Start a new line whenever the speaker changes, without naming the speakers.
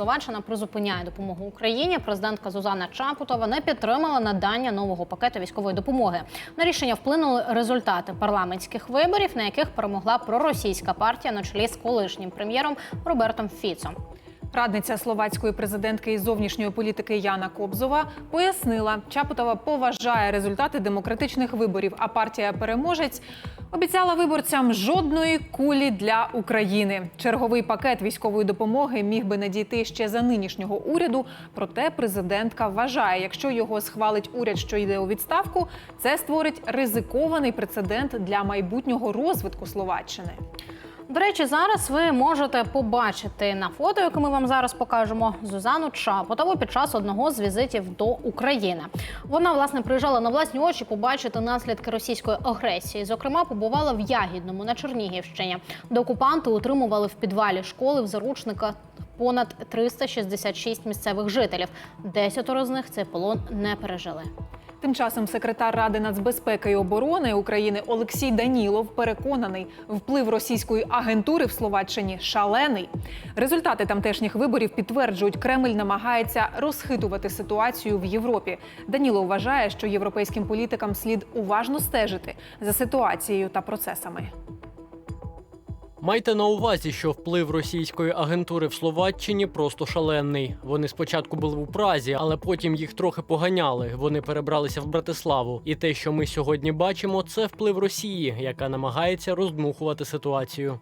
Словаччина призупиняє допомогу Україні. Президентка Зузана Чапутова не підтримала надання нового пакету військової допомоги. На рішення вплинули результати парламентських виборів, на яких перемогла проросійська партія на чолі з колишнім прем'єром Робертом Фіцом.
Радниця словацької президентки із зовнішньої політики Яна Кобзова пояснила, Чапутова поважає результати демократичних виборів, а партія переможець обіцяла виборцям жодної кулі для України. Черговий пакет військової допомоги міг би надійти ще за нинішнього уряду. Проте президентка вважає, якщо його схвалить уряд, що йде у відставку, це створить ризикований прецедент для майбутнього розвитку Словаччини.
До речі, зараз ви можете побачити на фото, яке ми вам зараз покажемо, Зузану Чапотову під час одного з візитів до України. Вона власне приїжджала на власні очі побачити наслідки російської агресії. Зокрема, побувала в Ягідному на Чернігівщині, де окупанти утримували в підвалі школи в заручниках понад 366 місцевих жителів. Десятеро з них цей полон не пережили.
Тим часом секретар Ради нацбезпеки і оборони України Олексій Данілов переконаний, вплив російської агентури в Словаччині шалений. Результати тамтешніх виборів підтверджують, Кремль намагається розхитувати ситуацію в Європі. Данілов вважає, що європейським політикам слід уважно стежити за ситуацією та процесами.
Майте на увазі, що вплив російської агентури в Словаччині просто шалений. Вони спочатку були у Празі, але потім їх трохи поганяли. Вони перебралися в Братиславу. І те, що ми сьогодні бачимо, це вплив Росії, яка намагається роздмухувати ситуацію.